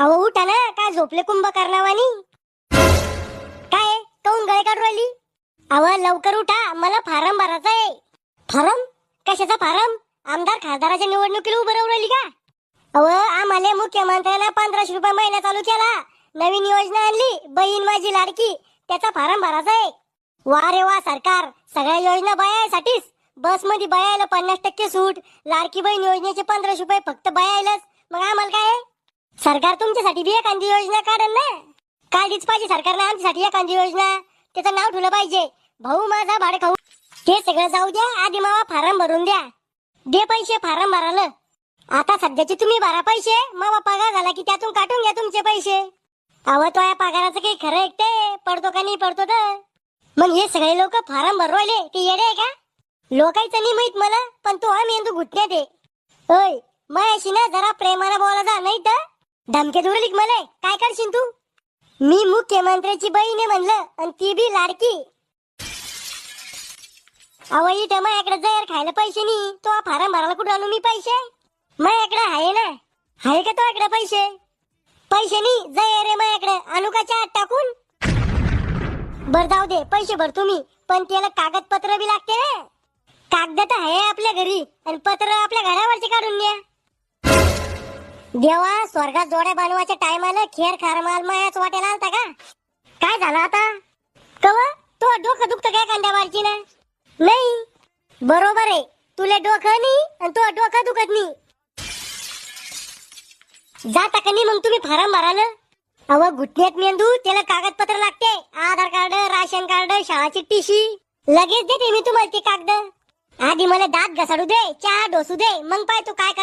अहो उठाला काय झोपले कुंभकर्णावानी? काय काऊन गळे काढू राहिली? अव लवकर उठा. मला फारम भरायचा आहे. फारम? कशाचा फारम? आमदार खासदाराच्या निवडणुकीला उभं राहू राहिली का? अव आम्हाला मुख्यमंत्र्याला पंधराशे रुपये महिना चालू केला. नवीन योजना आणली. बहीण माझी लाडकी. त्याचा फारम भरायचा आहे. वा रे वा सरकार. सगळ्या योजना बयासाठीच बसमध्ये बयायला पन्नास टक्के सूट. लाडकी बहीण योजनेचे पंधराशे रुपये फक्त बयायलाच. मग आम्हाला काय सरकार तुमच्यासाठी बी एखादी योजना काढल ना. काढलीच पाहिजे सरकारनं आमच्यासाठी एखादी योजना. त्याचं नाव ठेवलं पाहिजे. भाऊ माझा भाडे खाऊ. ते सगळं जाऊ द्या. आधी मावा फारम भरून द्या. दे पैसे फारम भराल आता सध्याचे तुम्ही भरा पैसे. मावा पगार झाला की त्यातून काटून घ्या तुमचे पैसे. अव तो या पगाराचं काही खरं ऐकते पडतो का नाही पडतो तर. मग हे सगळे लोक फारम भरवायले. ते येडे आहे का? लोकांचं नाही माहीत मला पण तो हा मेंदू घुटण्यात आहे ओय अशी ना जरा प्रेमाला बोला जा नाही तर? धमके दुरलीक मला? काय करशील तू? मी मुख्यमंत्र्याची बहीण आहे म्हणलं आणि ती बी लाडकी. अव इथं माझ्याकडे जर खायला पैसे नाही तो फारम भरायला कुठं आणू मी पैसे? माझ्याकडे आहे ना. आहे का तुझ्याकडे पैसे? पैसे नाही जय रे माझ्याकडे. आणू का चहा टाकून? बर जाऊ दे पैसे भर तुम्ही पण त्याला कागदपत्र बी लागते ना. कागद तर आहे आपल्या घरी आणि पत्र आपल्या घरावरचे काढून द्या देवा स्वर्गात जोड्या बांधवाच्या टायमाला खेर खार माल मायाच वाटेला आलता का? काय झालं आता? कव? तो डोकं दुखत काय कांद्यावरची ना नाही. बरोबर आहे. तुला डोकं नाही आणि तो डोकं दुखत नाही. जाता का नाही मग तुम्ही फारम भराल अव घुटण्यात मेंदू त्याला कागदपत्र लागते. आधार कार्ड राशन कार्ड शाळाची टीशी लगेच देते मी तुम्हाला ते कागद. आधी मला दात घसाडू दे चहा डोसू दे. मग पाय तू काय